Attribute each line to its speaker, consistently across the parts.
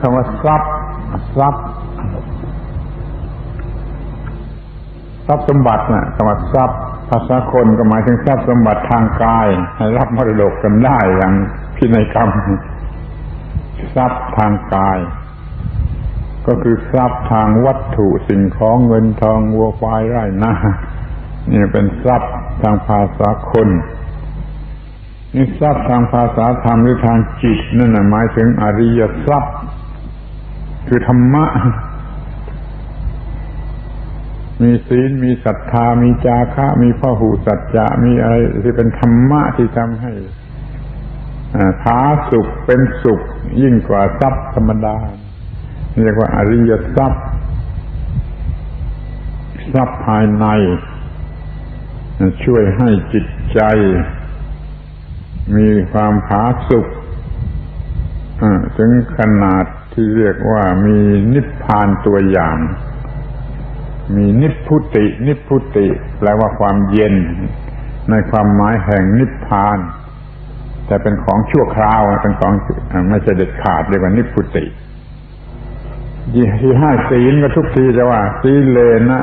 Speaker 1: คำว่าทรัพย์ทรัพย์ทรัพย์สมบัตินะคำว่าทรัพย์ภาษาคนก็หมายถึงทรัพย์สมบัติทางกาย ให้รับมรดกกันได้อย่างพินัยกรรมทรัพย์ทางกาย ก็คือทรัพย์ทางวัตถุสิ่งของเงินทองวัวควายไร่นานี่เป็นทรัพย์ทางภาษาคน นี่ทรัพย์ทางภาษาธรรมหรือทางจิตนั่นหมายถึงอริยทรัพย์ คือธรรมะ มีศีลมีศรัทธา มีจาคะ มีพหูสัจจะมีอะไรที่เป็นธรรมะที่ทำให้ผาสุขเป็นสุข ยิ่งกว่าทรัพย์ธรรมดา เรียกว่าอริยทรัพย์ ทรัพย์ภายใน ช่วยให้จิตใจ มีความผาสุกถึงขนาดที่เรียกว่ามีนิพพานตัวอย่าง มีนิพพุติ นิพพุติแปลว่าความเย็น ในความหมายแห่งนิพพาน แต่เป็นของชั่วคราวเป็นของไม่ใช่เด็ดขาดเรียกว่านิพพุติที่ห้าศีลก็ทุกทีจะว่าสีเลนะ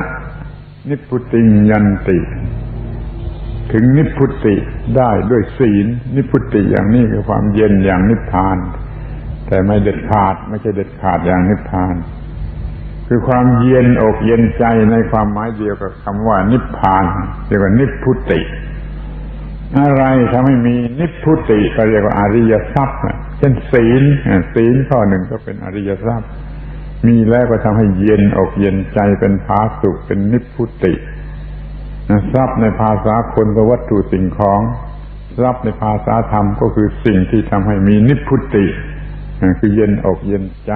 Speaker 1: นิพพุติยันติ ถึงนิพพุติได้ด้วยศีล นิพพุติอย่างนี้คือความเย็นอย่างนิพพาน แต่ไม่เด็ดขาดไม่ใช่เด็ดขาดอย่างนิพพาน คือความเย็นอกเย็นใจในความหมายเดียวกับคำว่านิพพานเรียกว่านิพพุติ อะไรทำให้มีนิพพุติก็เรียกว่าอริยทรัพย์เช่นศีลศีลข้อหนึ่งก็เป็นอริยทรัพย์ มีแล้วก็ทำให้เย็นอกเย็นใจเป็นผาสุกเป็นนิพพุติ ทรัพย์ในภาษาคนก็วัตถุสิ่งของ ทรัพย์ในภาษาธรรมก็คือสิ่งที่ทำให้มีนิพพุติ คือเย็นอกเย็นใจ